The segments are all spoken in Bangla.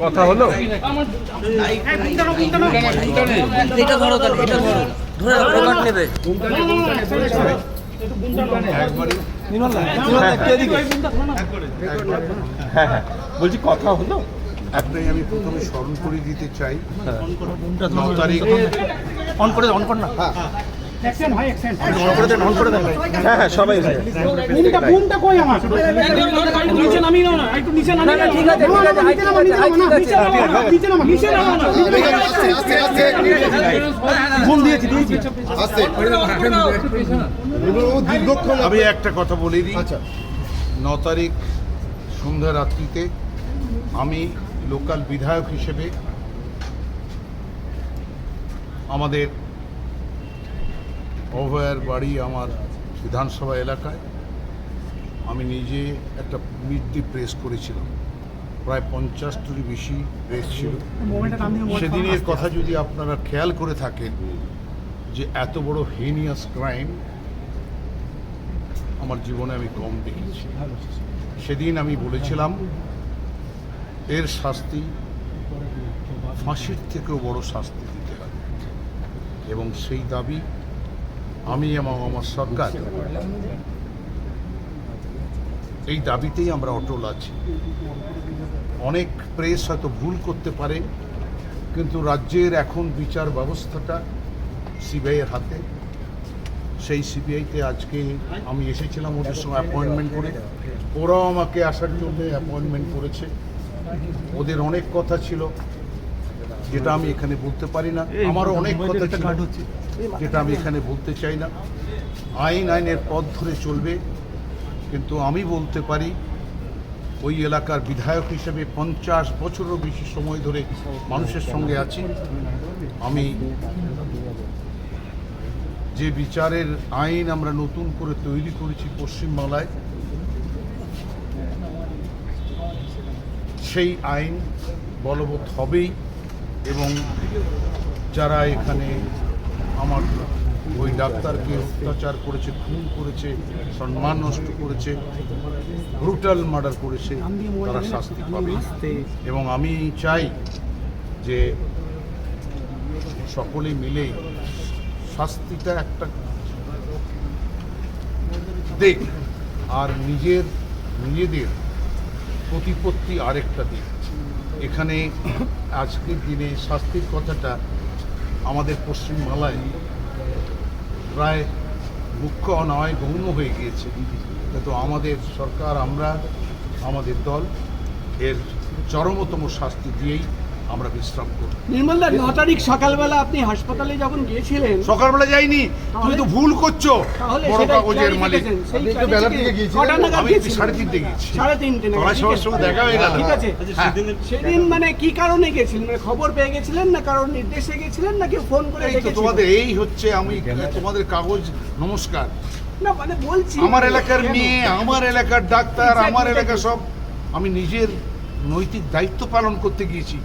কথা হলো? এটা ধরো এটা ধরো। ধরে রেকর্ড নেবে। হ্যাঁ হ্যাঁ বলছি কথা হলো? একটাই আমি প্রথমে স্মরণ করে দিতে চাই। ন তারিখ অন করে অন কর না। হ্যাঁ। হ্যাঁ সবাই ফোনটা ফোনটা কই আমার? নিচে নামিয়ে নাও না একটু নিচে নামিয়ে নাও। ঠিক আছে ঠিক আছে নিচে নামা নিচে নামা নিচে নামা নিচে নামা। ফোন দিয়েছি দিয়েছি। আমি একটা কথা বলে দিই। ন তারিখ সন্ধ্যা রাত্রিতে আমি লোকাল বিধায়ক হিসেবে আমাদের অভয়ার বাড়ি আমার বিধানসভা এলাকায়। আমি নিজে একটা মিড প্রেস করেছিলাম। প্রায় পঞ্চাশটির বেশি প্রেস ছিল। সেদিনের কথা যদি আপনারা খেয়াল করে থাকেন যে এত বড় হেনিয়াস ক্রাইম আমার জীবনে আমি কম দেখেছি। সেদিন আমি বলেছিলাম, এর শাস্তি ফাঁসির থেকেও বড় শাস্তি দিতে হবে। এবং সেই দাবি আমি এবং আমার সরকার এই দাবিতেই আমরা অটল আছি। অনেক প্রেস হয়তো ভুল করতে পারে কিন্তু রাজ্যের এখন বিচার ব্যবস্থাটা সিবিআইয়ের হাতে। সেই সিবিআইতে আজকে আমি এসেছিলাম ওদের সঙ্গে অ্যাপয়েন্টমেন্ট করে। ওরাও আমাকে আসার জন্য অ্যাপয়েন্টমেন্ট করেছে। ওদের অনেক কথা ছিল যেটা আমি এখানে বলতে পারি না। আমারও অনেক কথা ছিল। যেটা আমি এখানে বলতে চাই না। আইন আইনের পথ ধরে চলবে, কিন্তু আমি বলতে পারি, ওই এলাকার বিধায়ক হিসেবে পঞ্চাশ বছরও বেশি সময় ধরে মানুষের সঙ্গে আছি। আমি যে বিচারের আইন আমরা নতুন করে তৈরি করেছি পশ্চিমবাংলায়, সেই আইন বলবৎ হবেই এবং যারা এখানে আমার ওই ডাক্তারকে অত্যাচার করেছে, খুন করেছে, সম্মান নষ্ট করেছে ব্রুটাল মার্ডার করেছে, তারা শাস্তি পাবে। এবং আমি চাই যে সকলে মিলে শাস্তিটা একটা দিক, আর নিজের, নিজেদের প্রতিপত্তি আরেকটা দিক। এখানে আজকের দিনে শাস্তির কথাটা আমাদের পশ্চিমবাংলায় প্রায় মুখ্য নয় গৌণ হয়ে গিয়েছে কিন্তু আমাদের সরকার, আমরা, আমাদের দল, এর চরমতম শাস্তি দিয়েই আমরা বিশ্রাম করব। নির্মলদা ন তারিখ সকালবেলা আপনি হাসপাতালে যখন গিয়েছিলেন সকালবেলা যাইনি তুমি তো ভুল করছ বড় কাগজের মালিক। সেই আমি একটু বেলার দিকে নাগাদ আমি? সাড়ে তিনটে গেছি সাড়ে তিনটে তোমার ঠিক সবার আছে। সঙ্গে দেখা হয়ে গেল। ঠিক আছে। হ্যাঁ। সেদিন মানে কি কারণে গেছিলেন? মানে খবর পেয়ে গেছিলেন না কারণ নির্দেশে গেছিলেন নাকি ফোন করে এই তো তোমাদের এই হচ্ছে আমি তোমাদের কাগজ নমস্কার। না মানে বলছি আমার এলাকার মেয়ে আমার এলাকার ডাক্তার আমার এলাকার সব। আমি নিজের নৈতিক দায়িত্ব পালন করতে গিয়েছি।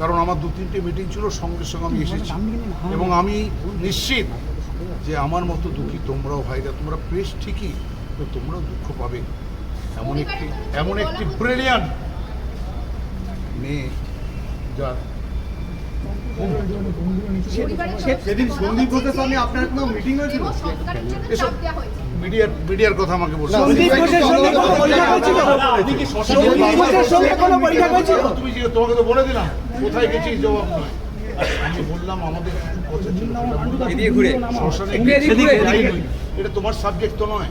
কারণ আমার দু তিনটে মিটিং ছিল সঙ্গে সঙ্গে আমি এসেছি। এবং আমি নিশ্চিত যে আমার মতো দুঃখী তোমরাও ভাইরা তোমরা প্রেস ঠিকই তো তোমরাও দুঃখ পাবে। এমন একটি এমন একটি ব্রিলিয়ান্ট মেয়ে যার সেদিন সন্দীপ ঘোষের সঙ্গে আপনার কোনো মিটিং হয়েছিল? এসব মিডিয়ার মিডিয়ার কথা আমাকে বলছো। সন্দীপ ঘোষের সঙ্গে কোনো পরীক্ষা হয়েছিল? সন্দীপ ঘোষের সঙ্গে কোনো পরীক্ষা হয়েছিল? তুমি যে তোমাকে তো বলে দিলাম কোথায় গেছিস জবাব নয়। আমি বললাম আমাদের কিছু কথা ছিল। এদিকে ঘুরে। এটা তোমার সাবজেক্ট তো নয়।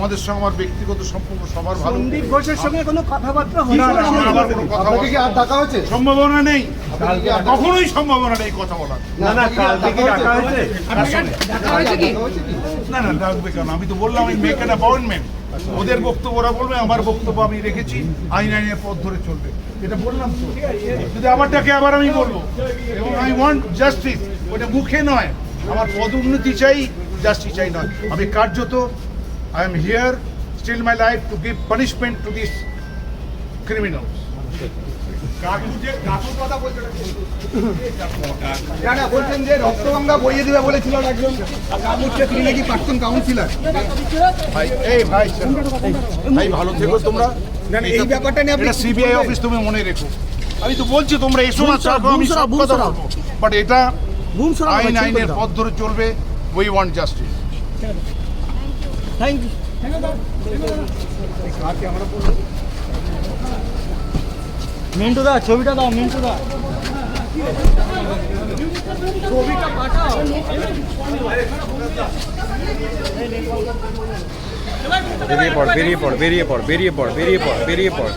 তোমাদের সঙ্গে আমার ব্যক্তিগত সম্পর্ক সবার ভালো। সন্দীপ ঘোষের সঙ্গে কোনো কথাবার্তা কোনো কথা আপনাকে কি আর ডাকা হয়েছে? সম্ভাবনা নেই। কখনোই সম্ভাবনা নেই কথা বলার। না না কাল থেকে ডাকা হয়েছে? কার সঙ্গে? না না ডাকবে কেন? আমি তো বললাম আমি মেক অ্যান অ্যাপয়েন্টমেন্ট ওদের বক্তব্য ওরা বলবে আমার বক্তব্য আমি রেখেছি আইন আইনের পথ ধরে চলবে। এটা বললাম তো। যদি আবার ডাকে আবার আমি বলব। এবং আই ওয়ান্ট জাস্টিস ওটা মুখে নয়। আমার পদোন্নতি চাই জাস্টিস চাই নয়। আমি কার্যত I am here still my life to give punishment to this criminals না? না বলছেন যে রক্তগঙ্গা বইয়ে দিবে বলেছিলেন একজন কামুচ্ছে তিনি নাকি প্রাক্তন কাউন্সিলর ভাই এই ভাই ভাই ভালো থেকো তোমরা। এই ব্যাপারটা নিয়ে আপনি সিবিআই অফিস তুমি মনে রেখো। আমি তো বলছি তোমরা এসো না আমি সব কথা বলব। বাট এটা আইন আইনের পথ ধরে চলবে উই ওয়ান্ট জাস্টিস মিন্টু দা ছবিটা দাও মিন্টু দা বেরিয়ে পড় বেরিয়ে পড় বেরিয়ে পড় বেরিয়ে পড় বেরিয়ে পড় বেরিয়ে পড়।